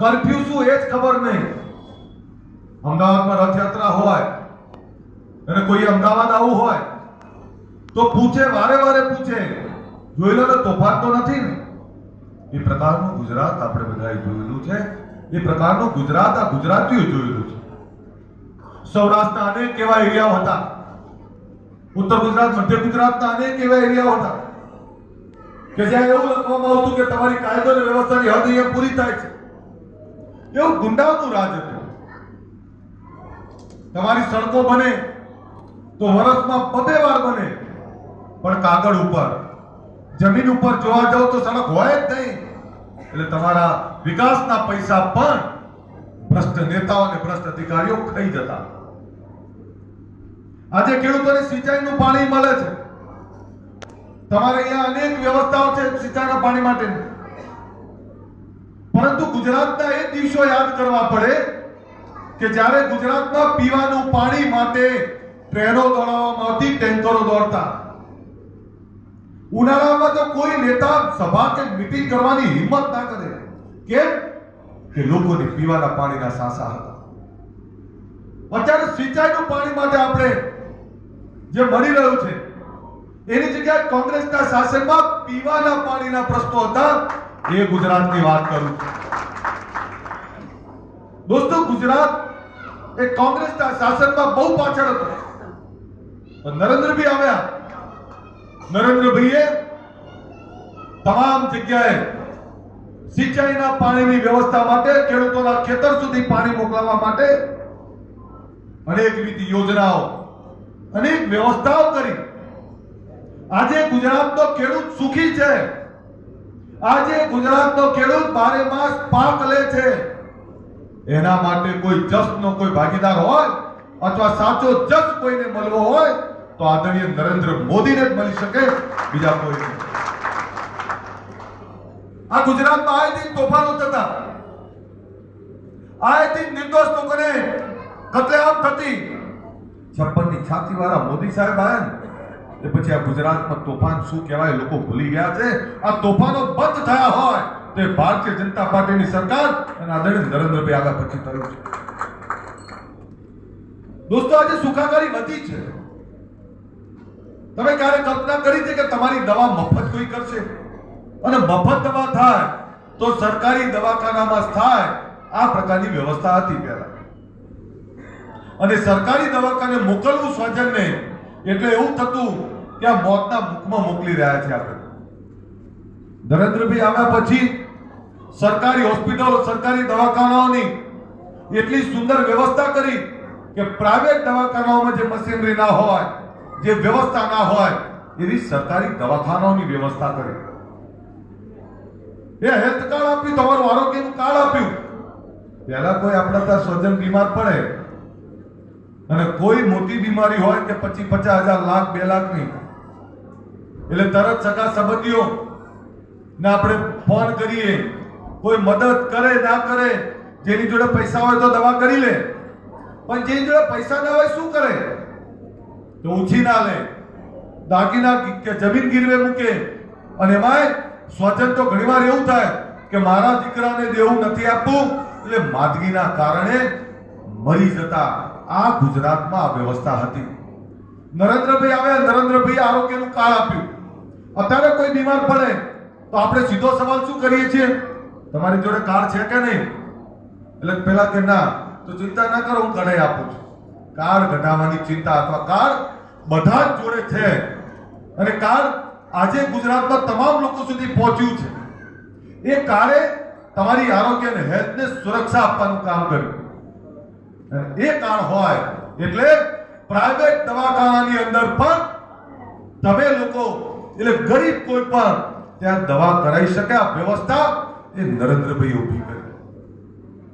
Curfew શું એ જ ખબર નહીં. અમદાવાદમાં રથયાત્રા હોય, અને કોઈ અમદાવાદ આવું હોય, તો પૂછે, વારે વારે પૂછે. જોઈ લો તોફાન તો નથી ને. એ પ્રકારનું ગુજરાત આપણે બધાએ જોયેલું છે. એ પ્રકારનું ગુજરાત આ ગુજરાતીઓ જોયેલું છે. સૌરાષ્ટ્રના અનેક એવા એરિયાઓ હતા. ઉત્તર ગુજરાત, મધ્ય ગુજરાતના અનેક એવા એરિયાઓ હતા. કે જ્યાં એવું લખવામાં આવતું કે તમારી કાયદો અને વ્યવસ્થાની હદ અહીંયા પૂરી થાય છે. એવું ગુંડાઓનું રાજ હતું. તમારી સડકો બને તો વર્ષમાં બબે વાર બને. પણ કાગળ ઉપર, જમીન ઉપર જોવા જાવ તો સડક હોય જ નહીં. એટલે તમારા વિકાસના પૈસા પણ ભ્રષ્ટ નેતાઓ અને ભ્રષ્ટ અધિકારીઓ ખાઈ જતા. આજે ખેડૂતોને સિંચાઈનું પાણી મળે છે. તમારે અહીંયા અનેક વ્યવસ્થાઓ છે સિંચાઈના પાણી માટેની. પરંતુ ગુજરાતના એ દિવસો યાદ કરવા પડે કે જ્યારે ગુજરાતમાં પીવાનું પાણી માટે ટ્રેનો દોડાવવામાં આવતી ટેન્કરો દોડતા. ઉનાળામાં તો કોઈ નેતા સભા કે મિટિંગ કરવાની હિંમત ના કરે. કેમ? કે લોકોને પીવાના પાણીના સાસા હતા. અત્યારે સિંચાઈનું પાણી માટે આપણે જે મળી રહ્યું છે, એની જગ્યાએ કોંગ્રેસના શાસનમાં પીવાના પાણીના પ્રશ્નો હતા. એ ગુજરાતની વાત કરું છું. દોસ્તો, ગુજરાત એ કોંગ્રેસના શાસનમાં બહુ પાછળ હતો. નરેન્દ્રભાઈ આવ્યા. નરેન્દ્રભાઈએ તમામ જગ્યાએ સિંચાઈના પાણીની વ્યવસ્થા માટે ખેડૂતોના ખેતર સુધી પાણી મોકલવા માટે અનેક રીતિ યોજનાઓ, અનેક વ્યવસ્થાઓ કરી. આજે ગુજરાતનો ખેડૂત સુખી છે. આજે ગુજરાતનો ખેડૂત બારે માસ પાક લે છે. એના માટે કોઈ જસનો કોઈ ભાગીદાર હોય અથવા સાચો જસ કોઈને મળવો હોય, તો આદરણીય નરેન્દ્ર મોદીને જ મળી શકે બીજા કોઈ આ ગુજરાતમાં આય દિન તોફાનો થતા. આય દિન નિર્દોષ લોકોને કતલેઆમ થતી. છપ્પનની છાતી વાળા મોદી સાહેબ આયા ને, એ પછી આ ગુજરાતમાં તોફાન શું કહેવાય લોકો ભૂલી ગયા છે? આ તોફાનો બંધ થયા હોય. તો ભારતીય જનતા પાર્ટીની સરકાર અને આદરણીય નરેન્દ્રભાઈ આગળ પછી થયું છે. દોસ્તો, આજે સુખાકારી વધી છે. તમે ક્યારે કલ્પના કરી છે કે તમારી દવા મફત કોઈ કરશે? અને મફત દવા થાય તો સરકારી દવાખાનામાં થાય, આ પ્રકારની વ્યવસ્થા હતી પહેલા. અને સરકારી દવાખાને મોકલવું સ્વજનને એટલે એવું થતું કે આ મોતના મુખમાં મોકલી રહ્યા છે આપણે. નરેન્દ્રભાઈ આવ્યા પછી સરકારી હોસ્પિટલો, સરકારી દવાખાનાઓની એટલી સુંદર વ્યવસ્થા કરી કે પ્રાઇવેટ દવાખાનાઓમાં જે મશીનરી ના હોય, જે વ્યવસ્થા ના હોય એવી સરકારી દવાખાનાઓની વ્યવસ્થા કરી. એ હેલ્થ કાર્ડ આપ્યું, તમારું આરોગ્યનું કાર્ડ આપ્યું. પહેલા કોઈ આપણા ત્યાં સ્વજન બીમાર પડે. અને કોઈ મોટી બીમારી હોય કે પછી પચાસ હજાર, લાખ, બે લાખની. એટલે તરત સગા સંબંધીઓ ને આપણે ફોન કરીએ. કોઈ મદદ કરે, ના કરે, જેની જોડે પૈસા હોય તો દવા કરી લે. પણ જેની જોડે પૈસા ના હોય, શું કરે? તો ઉછી ના લે. દાગીના કે જમીન ગીરવે મૂકે. અને એમાંય સ્વજન તો ઘણીવાર એવું થાય કે મારા દીકરાને દેવું નથી આપવું એટલે માદગીના કારણે મરી જતા આ ગુજરાતમાં આ વ્યવસ્થા હતી. નરેન્દ્રભાઈ આવ્યા નરેન્દ્રભાઈ આરોગ્યનું કાર્ડ આપ્યું. અત્યારે કોઈ બીમાર પડે તો આપણે સીધો સવાલ શું કરીએ છીએ? તમારી જોડે કાર છે કે નહીં? એટલે પેલા કે ના, તો ચિંતા ના કરો, હું કઢાઈ આપું છું. કાર કઢાવવાની ચિંતા અથવા કાર બધા જ જોડે છે. અને કાર આજે ગુજરાતમાં તમામ લોકો સુધી પહોંચ્યું છે. એ કારે તમારી આરોગ્ય અને હેલ્થને સુરક્ષા આપવાનું કામ કર્યું. અને એ કાર હોય એટલે પ્રાઇવેટ દવાખાનાની અંદર પણ તમે લોકો, એટલે ગરીબ કોઈ પણ ત્યાં દવા કરાવી શકે, આ વ્યવસ્થા એ નરેન્દ્રભાઈ ઊભી કરી.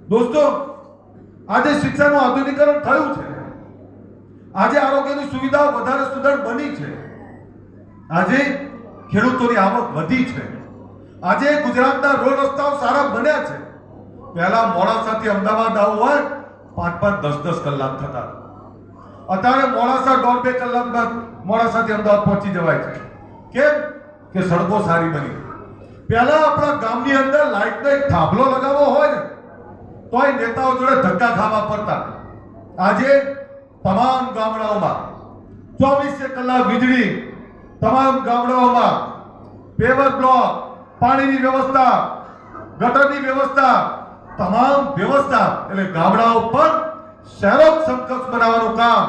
દોસ્તો, આજે શિક્ષણનું આધુનિકરણ થયું છે. આજે આરોગ્યની સુવિધાઓ વધારે સુદૃઢ બની છે. આજે ખેડૂતોની આવક વધી છે. આજે ગુજરાતના રોડ રસ્તાઓ સારા બન્યા છે. પહેલા મોડાસાથી અમદાવાદ આવવું હોય પાંચ પાંચ દસ દસ કલાક થતા. અત્યારે મોડાસા દોઢ બે કલાકમાં મોડાસાથી અમદાવાદ પહોંચી જવાય છે. કેમ? કે સડકો સારી બની. પહેલા આપણા ગામની અંદર લાઈટનો એક થાંભલો લગાવવો હોય ને, તોય નેતાઓ જોડે ધક્કા ખાવા પડતા. આજે તમામ ગામડાઓમાં ચોવીસે કલાક વીજળી, તમામ ગામડાઓમાં પેવર બ્લોક, પાણીની વ્યવસ્થા, ગટરની વ્યવસ્થા, તમામ વ્યવસ્થા, એટલે ગામડાઓ પર શહેરો સમકક્ષ બનાવવાનું કામ.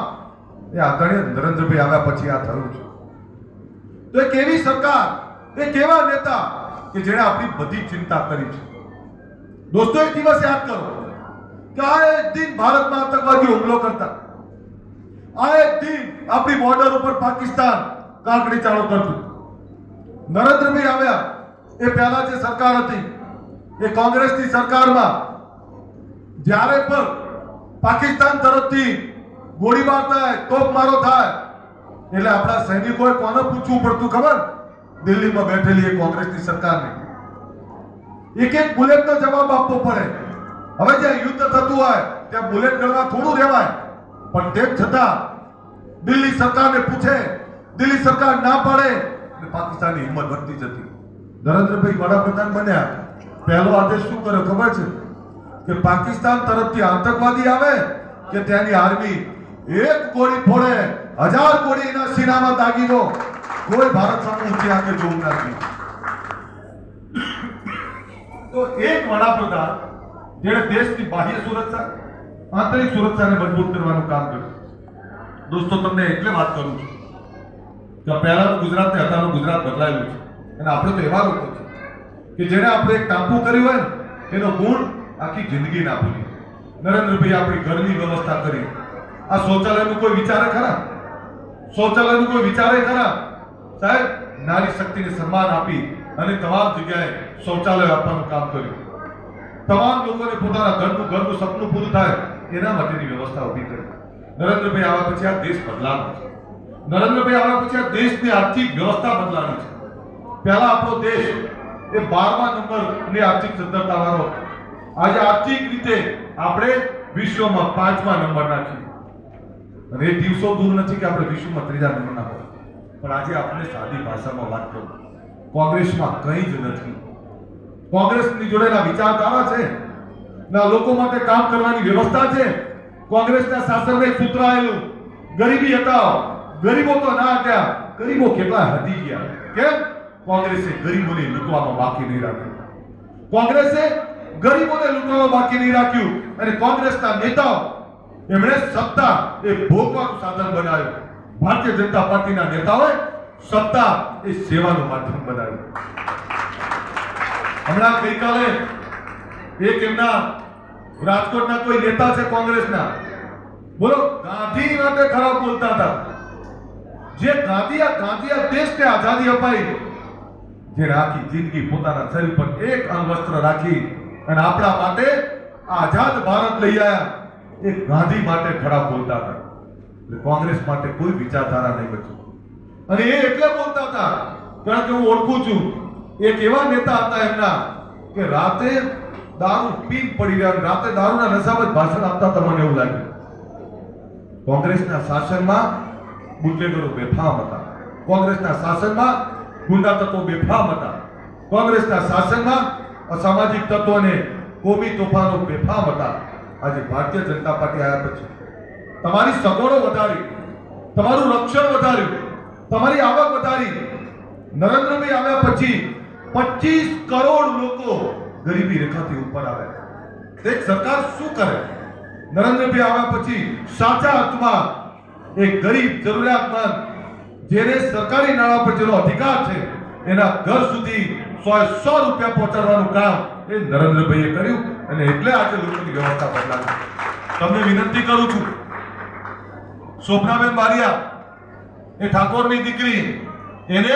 એ આદરણીય નરેન્દ્રભાઈ આવ્યા પછી આ થયું છે. તો એ કેવી સરકાર એ કેવા નેતા કે જેણે આપણી બધી ચિંતા કરી છે. દોસ્તો, એક દિવસ યાદ કરો કે આ એક દિન ભારતમાં આતંકવાદી હુમલો કરતા. આ એક દિન આપણી બોર્ડર ઉપર પાકિસ્તાન કાંકડી ચાલુ કરતું. નરેન્દ્રભાઈ આવ્યા. એ પહેલા જે સરકાર હતી, એ કોંગ્રેસની સરકારમાં જ્યારે પણ પાકિસ્તાન તરફથી ગોળીબાર થાય, તોપમારો થાય એટલે આપણા સૈનિકોએ કોને પૂછવું પડતું ખબર? દિલ્હીમાં બેઠેલી એ કોંગ્રેસની સરકારને. એક એક બુલેટનો જવાબ આપવો પડે. હવે જ્યાં યુદ્ધ થતું હોય, ત્યાં બુલેટ ગણવા થોડું રહેવાય. પણ તેમ છતાં, દિલ્હી સરકારને પૂછે, દિલ્હી સરકાર ના પાડે પાકિસ્તાનની હિંમત વધતી જતી. નરેન્દ્રભાઈ વડાપ્રધાન બન્યા. પહેલો આદેશ શું કર્યો ખબર છે? કે પાકિસ્તાન તરફથી આતંકવાદી આવે કે ત્યાંની આર્મી એક ગોળી ફોડે હજાર કોડી એના સીનામાં દાગીનો. કોઈ ભારત સામે ઊંચી આંખે જોવું નથી. તો એક વડાપ્રધાન જેણે દેશની બાહ્ય સુરક્ષા, આંતરિક સુરક્ષાને મજબૂત કરવાનું કામ કર્યું. દોસ્તો, તમને એટલે વાત કરું છું કે પહેલાનું ગુજરાત ને અત્યારનું ગુજરાત બદલાયેલું છે. અને આપણે તો એવા લોકો છે કે જેને આપણે એક ટાંપુ કર્યું હોય ને, એનો ગુણ આખી જિંદગી ના ભૂલી. નરેન્દ્રભાઈ આપણી ઘરની વ્યવસ્થા કરી. આ શૌચાલયનું કોઈ વિચારે ખરા? શૌચાલયનું કોઈ વિચારે ખરા? સાહેબ, નારી શક્તિને સન્માન આપી અને તમામ જગ્યાએ શૌચાલય આપવાનું કામ કર્યું. તમામ લોકોને પોતાના ઘરનું ઘરનું સપનું પૂરું થાય એના માટેની વ્યવસ્થા ઊભી કરી. નરેન્દ્રભાઈ આવ્યા પછી આ દેશ બદલાનો છે. નરેન્દ્રભાઈ આવ્યા પછી આ દેશની આર્થિક વ્યવસ્થા બદલાની છે. પહેલા આપણો દેશ એ બારમા નંબરની આર્થિક સદ્ધરતા વાળો આજે આર્થિક રીતે આપણે વિશ્વમાં પાંચમા નંબરના છીએ અને એ દિવસો દૂર નથી કે આપણે વિશ્વમાં ત્રીજા નંબરના હોય. પણ આજે આપણે સાદી ભાષામાં વાત કરું. કોંગ્રેસમાં કંઈ જ નથી. કોંગ્રેસની જોડેના વિચારધારા છે. ના, લોકો માટે કામ કરવાની વ્યવસ્થા છે. કોંગ્રેસના શાસનને સુતરાયેલું. સૂત્ર ગરીબી હતા ગરીબો તો ના હટ્યા. ગરીબો કેટલા હટી ગયા? કેમ? કોંગ્રેસે ગરીબોને લૂંટવામાં બાકી નહીં રાખ્યું. કોંગ્રેસે ગરીબોને લૂંટવામાં બાકી નહીં રાખ્યું. અને કોંગ્રેસના નેતાઓ એમણે સત્તા એ ભોગવાનું સાધન બનાવ્યું. ભારતીય જનતા પાર્ટીના નેતાઓએ સત્તા એ સેવાનું માધ્યમ બનાવ્યું. હમણાં ગઈકાલે એક એમના રાજકોટના કોઈ નેતા છે કોંગ્રેસના. બોલો, ગાંધી માટે ખરાબ બોલતા હતા. જે ગાંધી આ ગાંધી આ દેશને આઝાદી અપાઈ, જે રાખી જિંદગી પોતાના શરીર પર એક અણવસ્ત્ર રાખી અને આપણા માટે આઝાદ ભારત લઈ આવ્યા એ ગાંધી માટે ખરાબ બોલતા હતા. કોંગ્રેસ માટે કોઈ વિચારધારા નહીં બચી. અને એ એટલે બોલતા હતા, કારણ કે હું ઓળખું છું, એક એવા નેતા હતા એમના, કે રાતે દારૂ પીન પડી રહ્યા રાતે દારૂના નશામાં ભાષણ આપતા તમને એવું લાગ્યું. કોંગ્રેસના શાસનમાં બુટલેગરો બેફામ હતા. કોંગ્રેસના શાસનમાં ગુંડા તત્વો બેફામ હતા. કોંગ્રેસના શાસનમાં અસામાજિક તત્વોને કોમી તોફાનો બેફામ હતા. આજે ભારતીય જનતા પાર્ટી આવ્યા પછી. તમારી સગવડો વધારી, તમારું રક્ષણ વધાર્યું, તમારી આવક વધારી. નરેન્દ્રભાઈ આવ્યા પછી 25 કરોડ લોકો ગરીબી રેખાથી ઉપર આવ્યા એક સરકાર શું કરે? નરેન્દ્રભાઈ આવ્યા પછી સાચા અર્થમાં એ ગરીબ જરૂરિયાતમંદ, જેને સરકારી નાણાં પર અધિકાર છે, એના ઘર સુધી સો સો રૂપિયા પહોંચાડવાનું કામ એ નરેન્દ્રભાઈએ કર્યું. અને એટલે આજે લોકોની વ્યવસ્થા બદલાવી. તમને વિનંતી કરું છું શોભનાબેન બારિયા, એ ઠાકોરની દીકરી, એને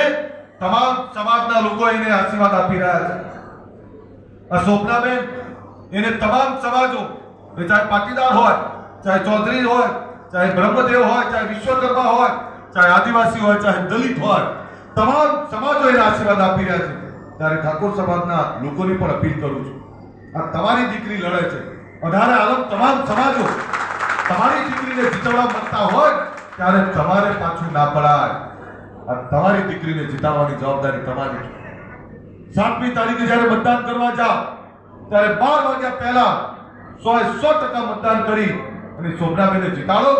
તમામ સમાજના લોકો એને આશીર્વાદ આપી રહ્યા છે. આ શોભનાબેન એને તમામ સમાજો, એ ચાહે પાટીદાર હોય, ચાહે ચૌધરી હોય, ચાહે બ્રહ્મદેવ હોય, ચાહે વિશ્વકર્મા હોય, ચાહે આદિવાસી હોય, ચાહે દલિત હોય, તમામ સમાજો એને આશીર્વાદ આપી રહ્યા છે. ત્યારે ઠાકોર સમાજના લોકોની પણ અપીલ કરું છું. આ તમારી દીકરી લડે છે. અઢારે આલમ તમામ સમાજો, તમારી દીકરીને જીતવા મળતા હોય ત્યારે તમારે પાછું ના પડાય. આ તમારી દીકરીને જીતાવવાની જવાબદારી તમારી સાતમી તારીખે જ્યારે મતદાન કરવા જાઓ, ત્યારે બાર વાગ્યા પહેલા સો સો ટકા મતદાન કરી અને શોભનાબેનને જીતાડો.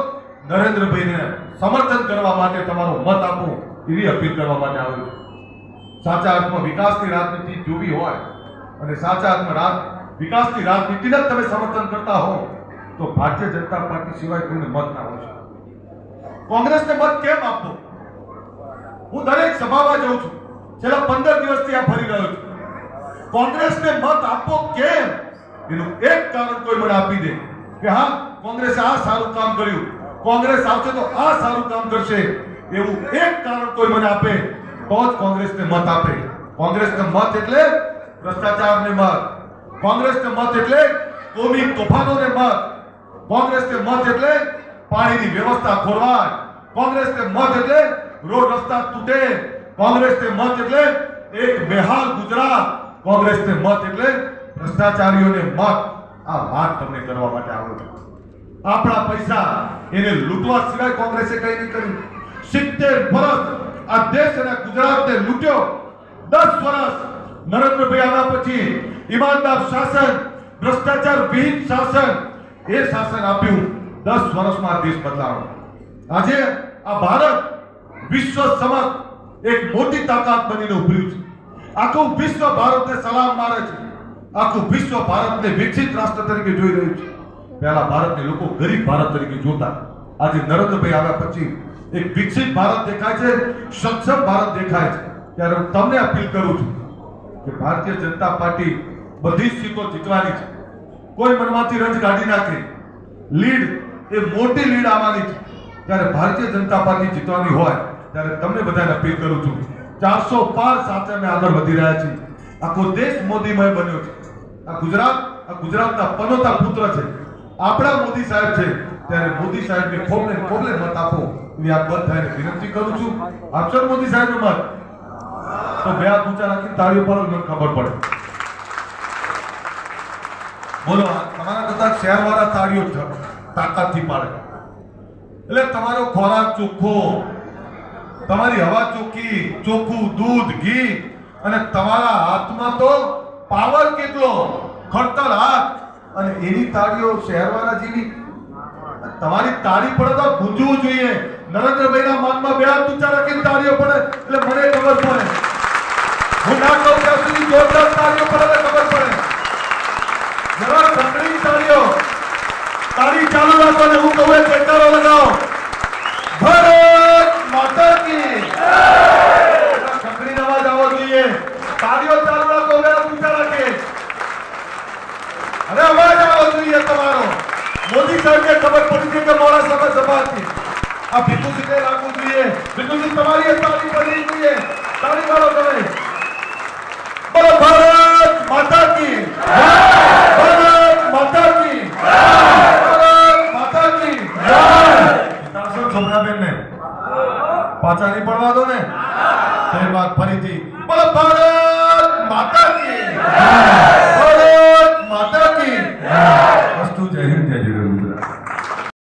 નરેન્દ્રભાઈને સમર્થન કરવા માટે તમારો મત આપો એવી અપીલ કરવા માટે આવ્યો સાચા અર્થમાં વિકાસની રાજનીતિ જોવી હોય અને સાચા અર્થમાં રાજ વિકાસની રાજનીતિને જ તમે સમર્થન કરતા હો, તો ભારતીય જનતા પાર્ટી સિવાય કોઈને મત ના હોય કોંગ્રેસને મત કેમ આપવો હું દરેક સભામાં જઉં છું. છેલ્લા પંદર દિવસથી આ ફરી રહ્યો છું. કોંગ્રેસને મત આપવો કેમ? એનું એક કારણ કોઈ મને આપી દે કે હા, કોંગ્રેસે આ સારું કામ કર્યું. કોંગ્રેસ આવશે તો આ સારું કામ કરશે. એવું એક કારણ કોઈ મને આપે, તો જ કોંગ્રેસને મત આપે. કોંગ્રેસને મત એટલે ભ્રષ્ટાચારને મત. કોંગ્રેસને મત એટલે કોમી તોફાનોને મત. કોંગ્રેસને મત એટલે પાણીની વ્યવસ્થા ખોરવાય. કોંગ્રેસને મત એટલે રોડ રસ્તા તૂટે. કોંગ્રેસને મત એટલે એક બેહાલ ગુજરાત. કોંગ્રેસને મત એટલે ભ્રષ્ટાચારીઓને મત. આ વાત તમને કરવા માટે આવ્યો આપણા પૈસા એને લૂંટવા સિવાય કોંગ્રેસે કઈ નહીં કર્યું. સિત્તેર વર્ષ આ દેશ અને ગુજરાતને લૂંટ્યો. દસ વર્ષ નરેન્દ્રભાઈ આવ્યા પછી ઈમાનદાર શાસન, ભ્રષ્ટાચાર વિહીન શાસન, એ શાસન આપ્યું. દસ વર્ષમાં દેશ બદલાયો. આજે આ ભારત વિશ્વ સમક્ષ એક મોટી તાકાત બનીને ઉભર્યું છે. આખું વિશ્વ ભારતને સલામ મારે છે. આખું વિશ્વ ભારતને વિકસિત રાષ્ટ્ર તરીકે જોઈ રહ્યું છે. પહેલા ભારતને લોકો ગરીબ ભારત તરીકે જોતા. આજે નરેન્દ્રભાઈ આવ્યા પછી એક વિકસિત ભારત દેખાય છે, સક્ષમ ભારત દેખાય છે. ત્યારે હું તમને અપીલ કરું છું કે ભારતીય જનતા પાર્ટી બધી સીટો જીતવાની છે. કોઈ મનમાંથી રંજ કાઢી નાખે. લીડ, એ મોટી લીડ આવવાની છે. ત્યારે ભારતીય જનતા પાર્ટી જીતવાની હોય, ત્યારે તમને બધાને અપીલ કરું છું ચારસો પાર સાથે આગળ વધી રહ્યા છીએ. આખો દેશ મોદીમય બન્યો છે. આ ગુજરાત, આ ગુજરાતના પનોતા પુત્ર છે. આપણા મોદી સાહેબ છે. ત્યારે મોદી સાહેબને ખોબલે ખોબલે મત આપો એવી આ બધાને વિનંતી કરું છું. આપશો મોદી સાહેબને મત? તો બે હાથ ઊંચા રાખીને તાળીઓ પર ખબર પડે. બોલો, તમારા કરતા શહેરવાળા તાળીઓ તાકાતથી પાડે. એટલે તમારો ખોરાક ચોખ્ખો, તમારી હવા ચોખ્ખી, ચોખ્ખું દૂધ, ઘી અને તમારા હાથમાં તો પાવર કેટલો? ખડતર હાથ. અને એની તાળીઓ શહેરવાળા જેવી તમારી તાળી પડે તો ગુંજવું જોઈએ. નરેન્દ્રભાઈના માનમાં બે હાથ ઊંચા રાખીને તાળીઓ પડે, એટલે મને ખબર પડે. હું ના કહું ત્યાં સુધી જોરદાર તાળીઓ પડે ખબર પડે.